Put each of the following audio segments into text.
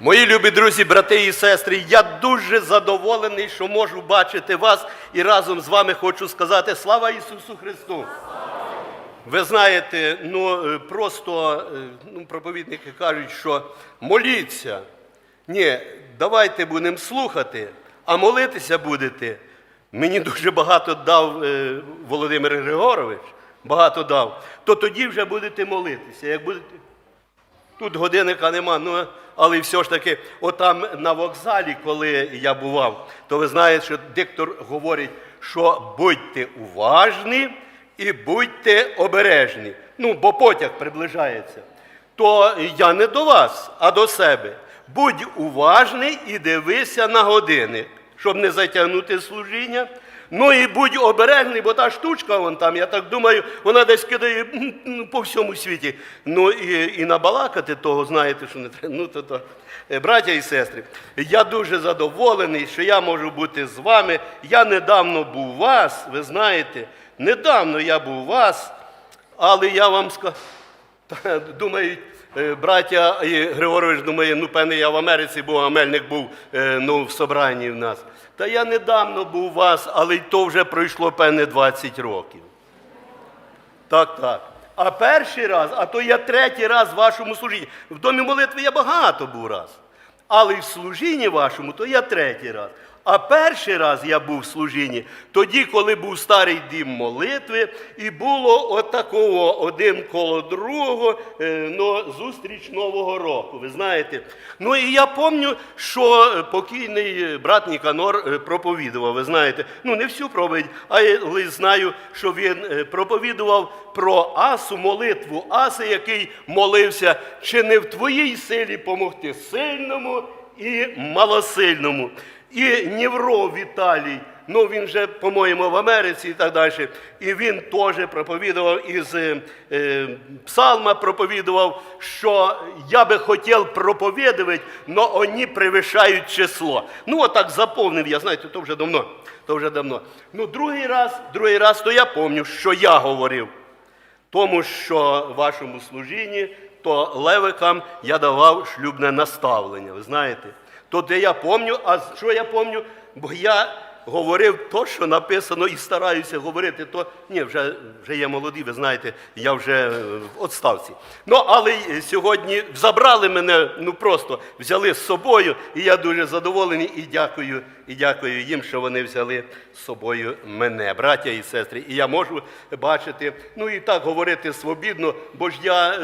Мої любі друзі, брати і сестри, я дуже задоволений, що можу бачити вас і разом з вами хочу сказати слава Ісусу Христу. Ви знаєте, ну е, просто е, ну, проповідники кажуть, що моліться. Ні, давайте будемо слухати, а молитися будете. Мені дуже багато дав е, Володимир Григорович, багато дав. То тоді вже будете молитися. Як будете Тут годинника нема, ну але все ж таки, отам на вокзалі, коли я бував, то ви знаєте, що диктор говорить, що будьте уважні і будьте обережні. Ну, бо потяг приближається. То я не до вас, а до себе. Будь уважний і дивися на години, щоб не затягнути служіння. Ну і будь обережний, бо та штучка, вон там, я так думаю, вона десь кидає по всьому світі. Ну і, і набалакати того, знаєте, що не треба. Ну, то, то. Е, Браття і сестри, я дуже задоволений, що я можу бути з вами. Я недавно був у вас, ви знаєте, недавно я був у вас, але я вам скажу. Та, Думають, е, браття Григорович думає, ну певне, я в Америці був, а Мельник був е, ну, в собранні в нас. Та я недавно був у вас, але й то вже пройшло певне 20 років. Так, так. А перший раз, а то я третій раз в вашому служінні. В домі молитви я багато був раз. Але в служінні вашому, то я третій раз. А перший раз я був в служінні, тоді, коли був старий дім молитви, і було отакого один коло другого е, ну, зустріч Нового року. Ви знаєте. Ну і я пам'ятаю, що е, покійний брат Ніканор е, проповідував. Ви знаєте, ну не всю проповідь, але знаю, що він проповідував про Асу, молитву Аси, який молився, чи не в твоїй силі помогти сильному і малосильному. І Нєвров Віталій, ну він вже, по-моєму, в Америці і так далі. І він теж проповідував із е, псалма проповідував, що я би хотів проповідувати, но вони превишають число. Ну, отак заповнив я, знаєте, то вже давно. То вже давно. Ну, другий раз, другий раз, то я пам'ятаю, що я говорив. Тому що в вашому служінні, то левикам я давав шлюбне наставлення, ви знаєте. То де я пам'ятаю, а що я пам'ятаю? Бо я говорив то, що написано, і стараюся говорити, то ні, вже, вже я молодий, ви знаєте, я вже е, в відставці. Ну, але сьогодні забрали мене, ну просто взяли з собою, і я дуже задоволений і дякую, і дякую їм, що вони взяли з собою мене, браття і сестри. І я можу бачити, ну і так говорити свобідно, бо ж я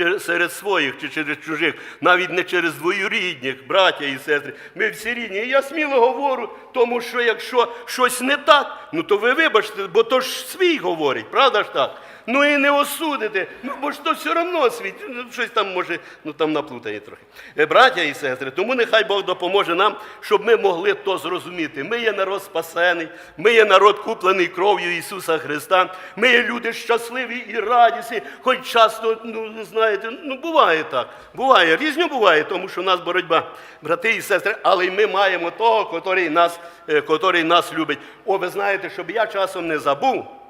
е, серед своїх чи через чужих, навіть не через двоюрідних, браття і сестри. Ми всі рідні. І я сміло говорю, тому що якщо щось не так, ну то ви вибачте, бо то ж свій говорить, правда ж так? Ну і не осудите, ну бо ж то все одно світ, ну, щось там може, ну там наплутає трохи. Е, Браття і сестри, тому нехай Бог допоможе нам, щоб ми могли то зрозуміти. Ми є народ спасений, ми є народ куплений кров'ю Ісуса Христа, ми є люди щасливі і радісні, хоч часто, ну знаєте, ну буває так, буває, різно буває, тому що у нас боротьба, брати і сестри, але й ми маємо того, котрий нас, е, котрий нас любить. О, ви знаєте, щоб я часом не забув.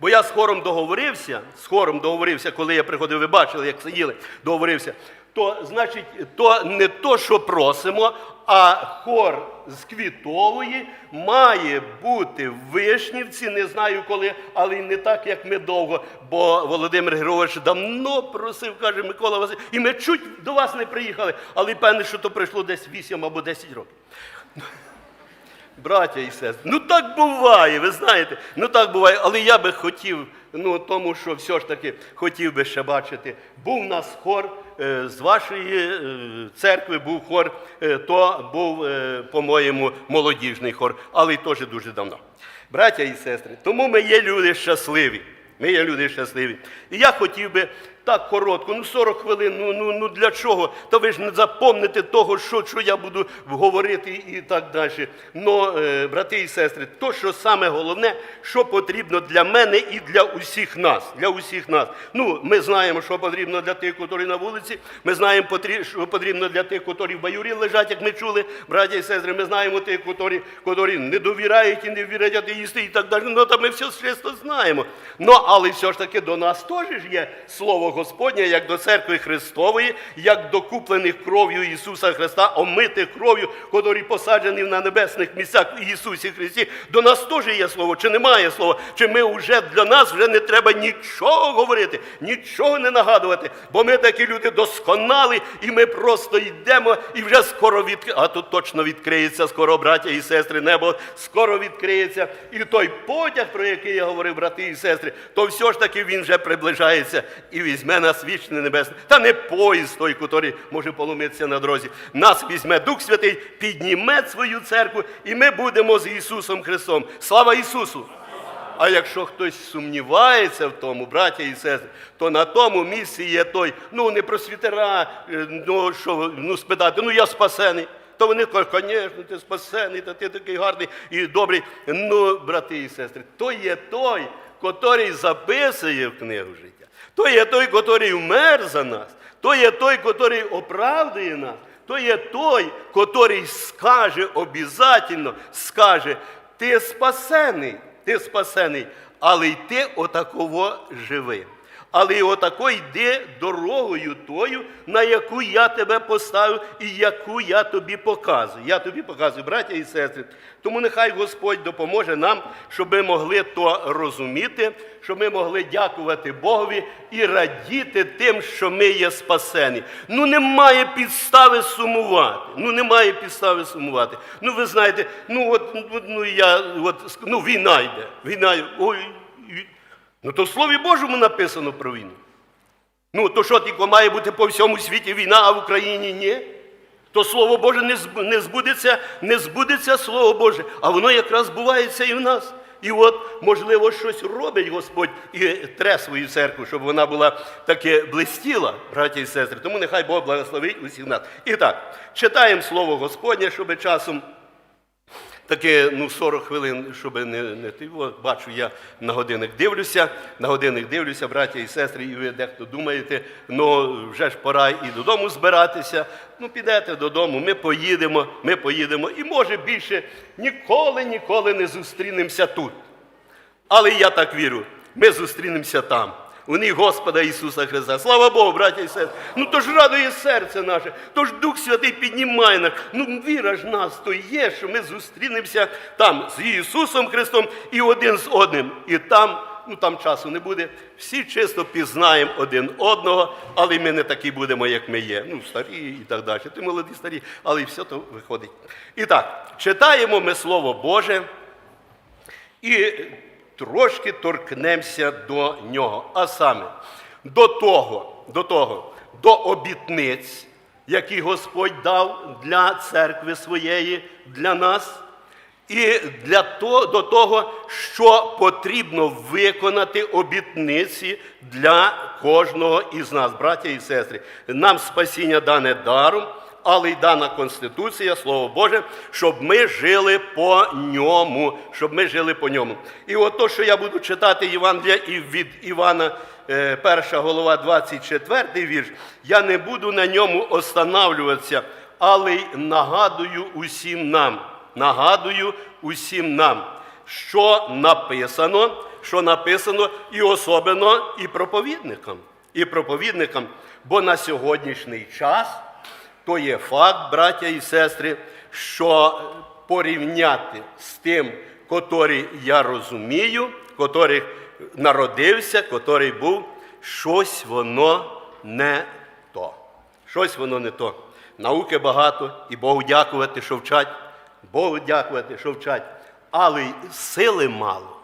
Бо я з хором договорився, з хором договорився, коли я приходив, ви бачили, як сиділи, договорився. То, значить, то не то, що просимо, а хор з Квітової має бути в Вишнівці, не знаю коли, але й не так, як ми довго. Бо Володимир Григорович давно просив, каже Микола Васильович, і ми чуть до вас не приїхали, але певне, що то пройшло десь 8 або 10 років. Браття і сестри, ну так буває, ви знаєте, ну так буває, але я би хотів, ну тому що все ж таки хотів би ще бачити. Був у нас хор е, з вашої е, церкви, був хор, е, то був, по-моєму, молодіжний хор, але й теж дуже давно. Браття і сестри, тому ми є люди щасливі. Ми є люди щасливі. І я хотів би так коротко, ну 40 хвилин, ну, ну, ну для чого? Та ви ж не запомните того, що, що я буду говорити і так далі. Ну, е, брати і сестри, то, що саме головне, що потрібно для мене і для усіх нас. Для усіх нас. Ну, ми знаємо, що потрібно для тих, які на вулиці. Ми знаємо, що потрібно для тих, які в баюрі лежать, як ми чули, браття і сестри. Ми знаємо тих, які, які не довіряють і не вірять атеїсти і так далі. Ну, та ми все чисто знаємо. Ну, але все ж таки до нас теж є Слово слово Господнє, як до церкви Христової, як до куплених кров'ю Ісуса Христа, омитих кров'ю, котрий посаджений на небесних місцях Ісусі Христі. До нас теж є слово, чи немає слова, чи ми вже для нас вже не треба нічого говорити, нічого не нагадувати, бо ми такі люди досконалі, і ми просто йдемо і вже скоро від... А тут точно відкриється скоро, браття і сестри, небо скоро відкриється. І той потяг, про який я говорив, брати і сестри, то все ж таки він вже приближається і візьме нас вічне небесне. Та не поїзд той, який може поломитися на дорозі. Нас візьме Дух Святий, підніме свою церкву, і ми будемо з Ісусом Христом. Слава Ісусу! А якщо хтось сумнівається в тому, браття і сестри, то на тому місці є той, ну не просвітера, е, ну що ну спитати, ну я спасений. То вони кажуть, звісно, ти спасений, та ти такий гарний і добрий. Ну, брати і сестри, то є той, котрий записує в книгу життя. То є той, котрий вмер за нас, то є той, котрий оправдує нас, то є той, котрий скаже обязательно, скаже, ти спасений, ти спасений, але й ти отаково живи. Але отако йди дорогою тою, на яку я тебе поставив і яку я тобі показую. Я тобі показую, браття і сестри. Тому нехай Господь допоможе нам, щоб ми могли то розуміти, щоб ми могли дякувати Богові і радіти тим, що ми є спасені. Ну немає підстави сумувати. Ну немає підстави сумувати. Ну ви знаєте, ну от от, ну я от ну війна йде. Війна, ой. Ну то в Слові Божому написано про війну. Ну, то що тільки має бути по всьому світі війна, а в Україні ні? То Слово Боже не збудеться, не збудеться Слово Боже, а воно якраз збувається і в нас. І от, можливо, щось робить Господь і тре свою церкву, щоб вона була таке блистіла, браті і сестри. Тому нехай Бог благословить усіх нас. І так, читаємо Слово Господнє, щоб часом Таке, ну, 40 хвилин, щоб не, не ти. От, бачу, я на годинник дивлюся, на годинник дивлюся, браття і сестри, і ви дехто думаєте, ну вже ж пора і додому збиратися. Ну, підете додому, ми поїдемо, ми поїдемо. І може більше ніколи, ніколи не зустрінемося тут. Але я так вірю, ми зустрінемося там. У них Господа Ісуса Христа. Слава Богу, браття і сестри. Ну то ж радує серце наше, то ж Дух Святий піднімає нас. Ну віра ж нас то є, що ми зустрінемося там з Ісусом Христом і один з одним. І там, ну там часу не буде. Всі чисто пізнаємо один одного, але ми не такі будемо, як ми є. Ну, старі і так далі. Ти молоді старі, але все то виходить. І так, читаємо ми Слово Боже. І трошки торкнемося до нього. А саме до того, до того, до обітниць, які Господь дав для церкви своєї, для нас. І для того, до того, що потрібно виконати обітниці для кожного із нас, браття і сестри. Нам спасіння дане даром, але й дана Конституція, Слово Боже, щоб ми жили по ньому. Щоб ми жили по ньому. І от то, що я буду читати Євангелія і від Івана, е, перша голова, 24 вірш, я не буду на ньому останавлюватися, але й нагадую усім нам. Нагадую усім нам, що написано, що написано і особливо і проповідникам, і проповідникам, бо на сьогоднішній час то є факт, браття і сестри, що порівняти з тим, котрий я розумію, котрий народився, котрий був, щось воно не то. Щось воно не то. Науки багато, і Богу дякувати, що вчать. Богу дякувати, що вчать. Але й сили мало.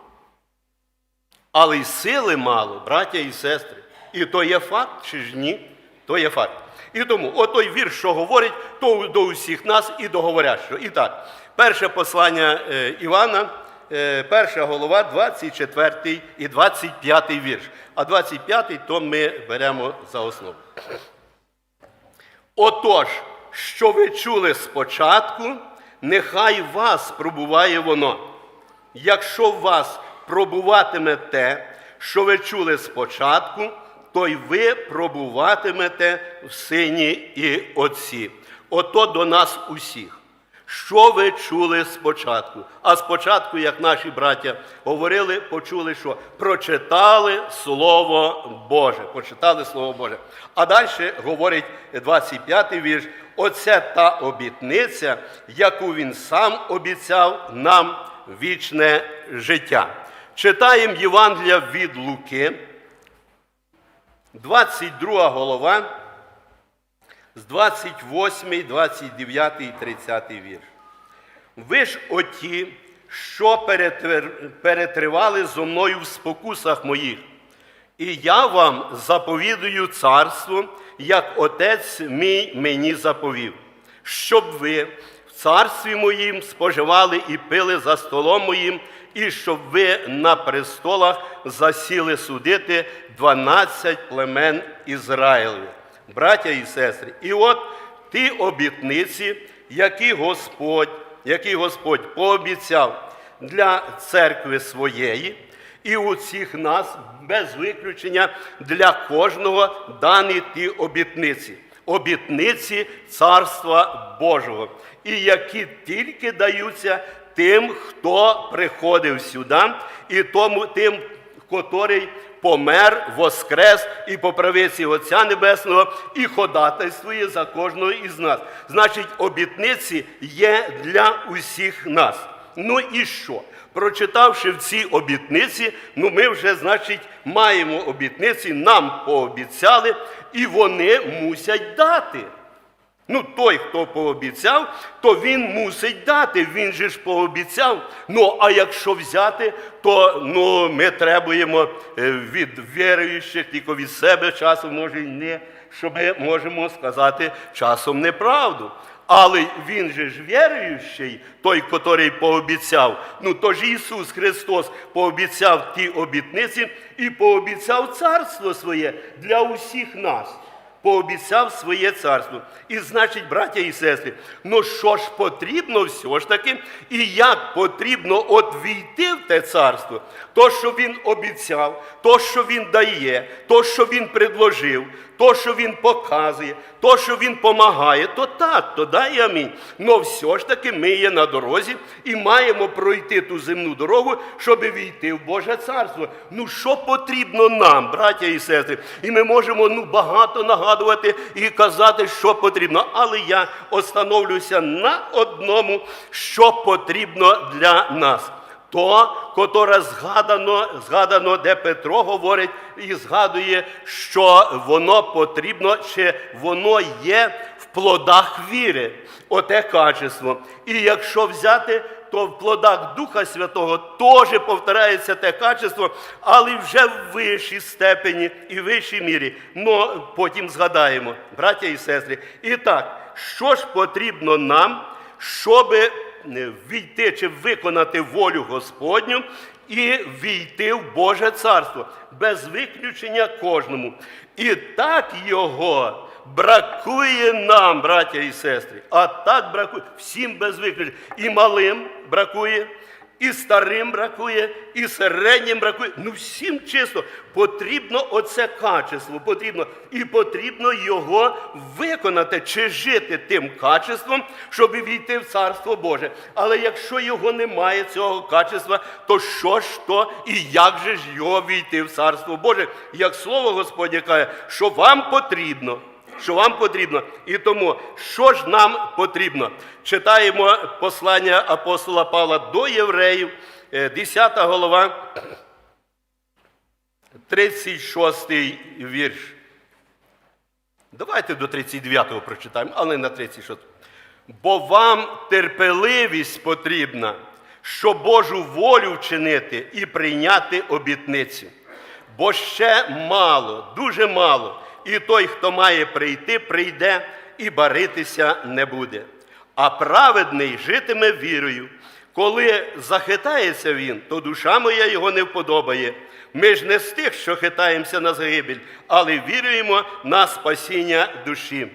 Але й сили мало, браття і сестри. І то є факт, чи ж ні? То є факт. І тому отой вірш, що говорить, то до усіх нас і до говорящого. І так, перше послання е, Івана, е, перша голова, 24 і 25 вірш. А 25 то ми беремо за основу. Отож, що ви чули спочатку, нехай вас пробуває воно. Якщо вас пробуватиме те, що ви чули спочатку, то й ви пробуватимете в сині і отці. Ото до нас усіх. Що ви чули спочатку? А спочатку, як наші браття говорили, почули, що прочитали Слово Боже. Прочитали Слово Боже. А далі говорить 25-й вірш. Оце та обітниця, яку він сам обіцяв нам вічне життя. Читаємо Євангелія від Луки, 22 голова з 28, 29 і 30 вірш. Ви ж оті, що перетривали зо мною в спокусах моїх, і я вам заповідую царство, як отець мій мені заповів, щоб ви в царстві моїм споживали і пили за столом моїм, і щоб ви на престолах засіли судити 12 племен Ізраїлевих. Браття і сестри, і от ті обітниці, які Господь, які Господь пообіцяв для церкви своєї, і у всіх нас без виключення для кожного дані ті обітниці. Обітниці Царства Божого, і які тільки даються тим, хто приходив сюди, і тому тим, котрий помер, воскрес і по правиці Отця Небесного, і ходатайствує за кожного із нас. Значить, обітниці є для усіх нас. Ну і що? Прочитавши в ці обітниці, ну ми вже, значить, маємо обітниці, нам пообіцяли, і вони мусять дати. Ну, той, хто пообіцяв, то він мусить дати. Він же ж пообіцяв. Ну, а якщо взяти, то ну, ми требуємо е, від віруючих, тільки від себе часом, може, й не, що ми можемо сказати часом неправду. Але він же ж віруючий, той, котрий пообіцяв. Ну, то ж Ісус Христос пообіцяв ті обітниці і пообіцяв царство своє для усіх нас пообіцяв своє царство. І значить, браття і сестри, ну що ж потрібно все ж таки, і як потрібно от в те царство, то, що він обіцяв, то, що він дає, то, що він предложив, то, що він показує, то, що він помагає, то так, то дай амінь. Но все ж таки ми є на дорозі і маємо пройти ту земну дорогу, щоб війти в Боже царство. Ну що потрібно нам, браття і сестри? І ми можемо ну, багато нагадувати і казати, що потрібно. Але я остановлюся на одному, що потрібно для нас. То, котре згадано, згадано, де Петро говорить і згадує, що воно потрібно, чи воно є в плодах віри, оте качество. І якщо взяти, то в плодах Духа Святого теж повторяється те качество, але вже в вищій степені і вищій мірі. Ну, потім згадаємо, браття і сестри. І так, що ж потрібно нам, щоби війти чи виконати волю Господню і війти в Боже царство без виключення кожному. І так його бракує нам, браття і сестри. А так бракує всім без виключення. І малим бракує, і старим бракує, і середнім бракує. Ну всім чисто. Потрібно оце качество, потрібно, і потрібно його виконати чи жити тим качеством, щоб війти в Царство Боже. Але якщо його немає, цього качества, то що ж то і як же ж його війти в Царство Боже? Як слово Господнє каже, що вам потрібно. Що вам потрібно. І тому, що ж нам потрібно? Читаємо послання апостола Павла до євреїв, е, 10 голова, 36 вірш. Давайте до 39-го прочитаємо, але на 36. Бо вам терпеливість потрібна, щоб Божу волю вчинити і прийняти обітницю. Бо ще мало, дуже мало, і той, хто має прийти, прийде і баритися не буде. А праведний житиме вірою. Коли захитається він, то душа моя його не вподобає. Ми ж не з тих, що хитаємося на загибель, але віруємо на спасіння душі.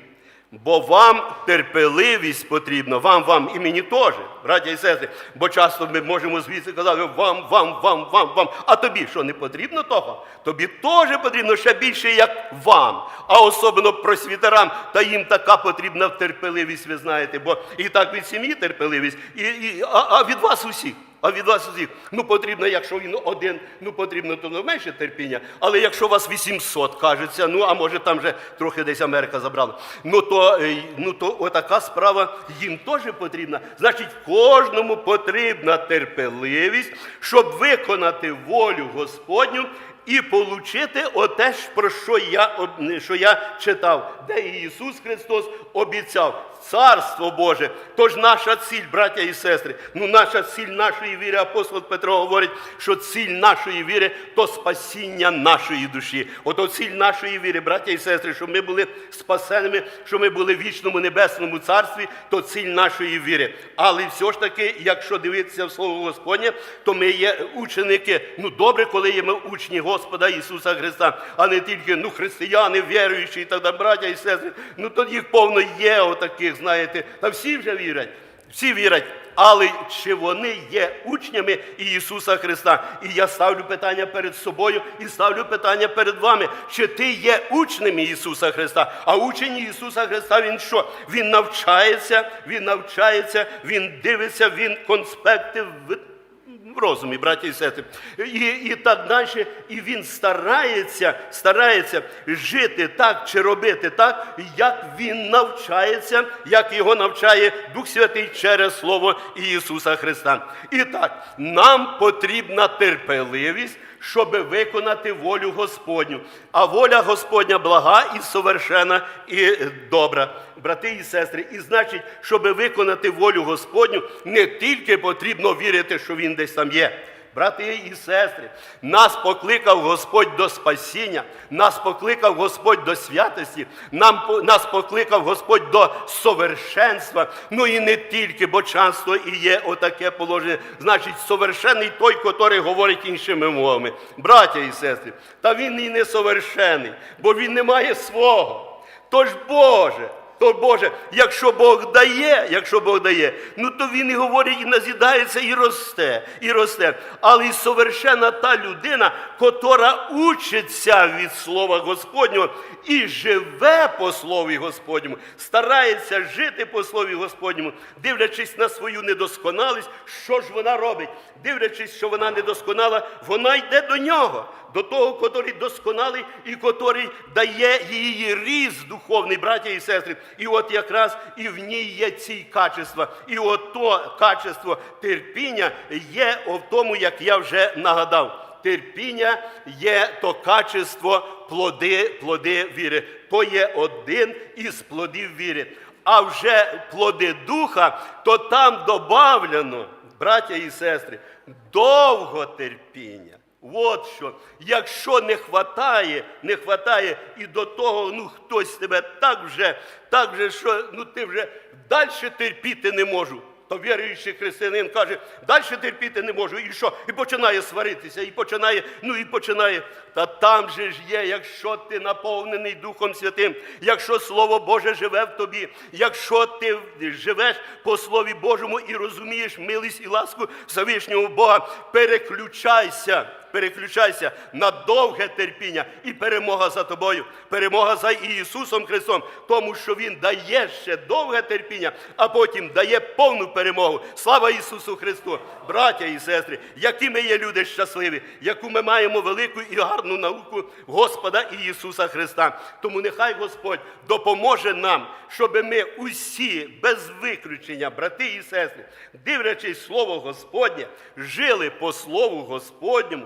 Бо вам терпеливість потрібна, вам, вам і мені теж, браття і сестри. Бо часто ми можемо звідси казати вам, вам, вам, вам, вам. А тобі що не потрібно того? Тобі теж потрібно ще більше, як вам. А особливо просвітерам, та їм така потрібна терпеливість, ви знаєте, бо і так від сім'ї терпеливість, і, і, а, а від вас усіх. А від вас усіх, ну потрібно, якщо він один, ну потрібно, то ну, менше терпіння. Але якщо вас 800, кажеться, ну а може там вже трохи десь Америка забрала, ну то, е, ну, то отака справа їм теж потрібна. Значить, кожному потрібна терпеливість, щоб виконати волю Господню і получити оте, про що я, що я читав, де Ісус Христос обіцяв. Царство Боже, тож наша ціль, браття і сестри, ну наша ціль нашої віри, апостол Петро говорить, що ціль нашої віри то спасіння нашої душі. Ото ціль нашої віри, браття і сестри, щоб ми були спасеними, щоб ми були в вічному небесному царстві, то ціль нашої віри. Але все ж таки, якщо дивитися в Слово Господнє, то ми є ученики. Ну добре, коли є ми учні Господа Ісуса Христа, а не тільки ну, християни, віруючі і так браття і сестри. Ну то їх повно є отаких, знаєте, та всі вже вірять. Всі вірять, але чи вони є учнями Ісуса Христа? І я ставлю питання перед собою і ставлю питання перед вами. Чи ти є учнем Ісуса Христа? А учень Ісуса Христа Він що? Він навчається, Він навчається, Він дивиться, Він конспекти в розумі, браті і сестри. І, і так далі. І він старається, старається жити так чи робити так, як він навчається, як його навчає Дух Святий через Слово Ісуса Христа. І так, нам потрібна терпеливість. Щоб виконати волю Господню. А воля Господня блага і совершена і добра, брати і сестри. І значить, щоб виконати волю Господню, не тільки потрібно вірити, що Він десь там є. Брати і сестри, нас покликав Господь до спасіння, нас покликав Господь до святості, нам, нас покликав Господь до совершенства. Ну і не тільки, бо часто і є отаке положення. Значить, совершений той, котрий говорить іншими мовами. Браття і сестри, та він і не совершений, бо він не має свого. Тож Боже, то Боже, якщо Бог дає, якщо Бог дає, ну то він і говорить, і назідається, і росте, і росте. Але і совершена та людина, котра учиться від Слова Господнього і живе по Слові Господньому, старається жити по Слові Господньому, дивлячись на свою недосконалість, що ж вона робить? Дивлячись, що вона недосконала, вона йде до нього, до того, котрий досконалий і котрий дає її ріст духовний, браття і сестри. І от якраз і в ній є ці качества. І от то качество терпіння є в тому, як я вже нагадав. Терпіння є то качество плоди, плоди віри. То є один із плодів віри. А вже плоди духа, то там добавлено, браття і сестри, довготерпіння. От що, якщо не хватає, не хватає і до того, ну хтось тебе так вже, так вже, що ну ти вже далі терпіти не можу. То віруючий християнин каже, далі терпіти не можу. І що? І починає сваритися, і починає, ну і починає. Та там же ж є, якщо ти наповнений Духом Святим, якщо Слово Боже живе в тобі, якщо ти живеш по Слові Божому і розумієш милість і ласку Всевишнього Бога, переключайся. Переключайся на довге терпіння і перемога за тобою, перемога за Ісусом Христом, тому що Він дає ще довге терпіння, а потім дає повну перемогу. Слава Ісусу Христу, браття і сестри, які ми є люди щасливі, яку ми маємо велику і гарну науку Господа Ісуса Христа. Тому нехай Господь допоможе нам, щоб ми усі без виключення, брати і сестри, дивлячись Слово Господнє, жили по Слову Господньому,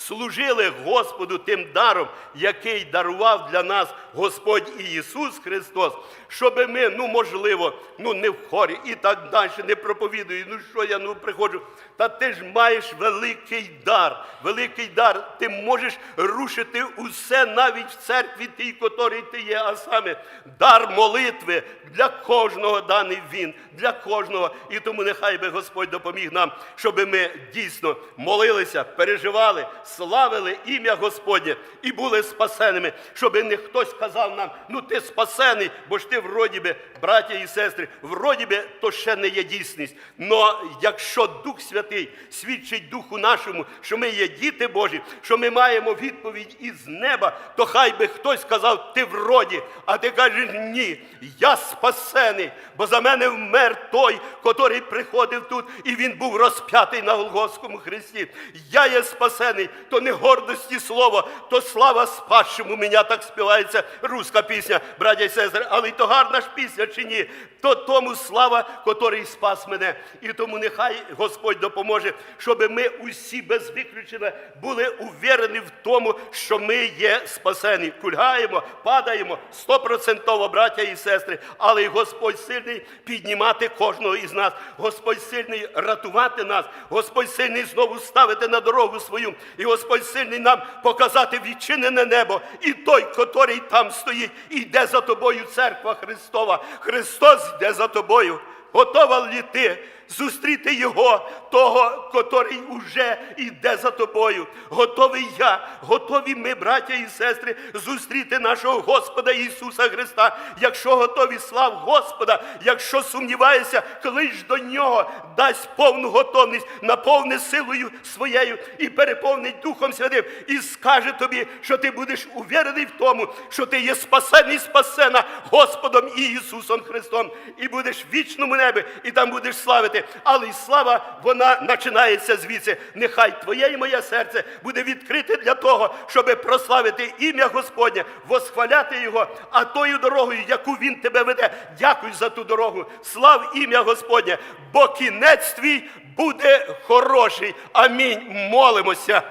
служили Господу тим даром, який дарував для нас Господь Ісус Христос, щоб ми, ну можливо, ну не в хорі і так далі, не проповідую. Ну що я ну приходжу? Та ти ж маєш великий дар, великий дар. Ти можеш рушити усе навіть в церкві тій, котрій ти є, а саме дар молитви для кожного даний він, для кожного. І тому нехай би Господь допоміг нам, щоб ми дійсно молилися, переживали, славили ім'я Господнє і були спасеними, щоб не хтось казав нам, ну ти спасений, бо ж ти вроді би, браття і сестри, вроді би, то ще не є дійсність. Но якщо Дух Святий свідчить Духу нашому, що ми є діти Божі, що ми маємо відповідь із неба, то хай би хтось сказав, ти вроді, а ти кажеш, ні, я спасений, бо за мене вмер той, котрий приходив тут, і він був розп'ятий на Голгофському хресті. Я є спасений, то не гордості слово, то слава спасшому. Мене так співається руська пісня, браття і сестри. Але то гарна ж пісня чи ні? То тому слава, котрий спас мене. І тому нехай Господь допоможе, щоб ми усі без виключення були увірені в тому, що ми є спасені. Кульгаємо, падаємо стопроцентово, браття і сестри, але й Господь сильний піднімати кожного із нас. Господь сильний рятувати нас. Господь сильний знову ставити на дорогу свою. І Господь сильний нам показати відчинене небо. І той, котрий там стоїть, йде за тобою церква Христова. Христос йде за тобою. Готова ли ти зустріти Його, того, котрий уже йде за тобою? Готовий я, готові ми, браття і сестри, зустріти нашого Господа Ісуса Христа. Якщо готові слав Господа, якщо сумніваєшся, клич до Нього, дасть повну готовність, наповни силою своєю і переповнить Духом Святим, і скаже тобі, що ти будеш увірений в тому, що ти є спасений, спасена Господом і Ісусом Христом, і будеш в вічному небі, і там будеш славити. Але й слава, вона починається звідси. Нехай твоє і моє серце буде відкрите для того, щоб прославити ім'я Господнє, восхваляти Його, а тою дорогою, яку Він тебе веде. Дякую за ту дорогу. Слав ім'я Господнє, бо кінець твій буде хороший. Амінь. Молимося.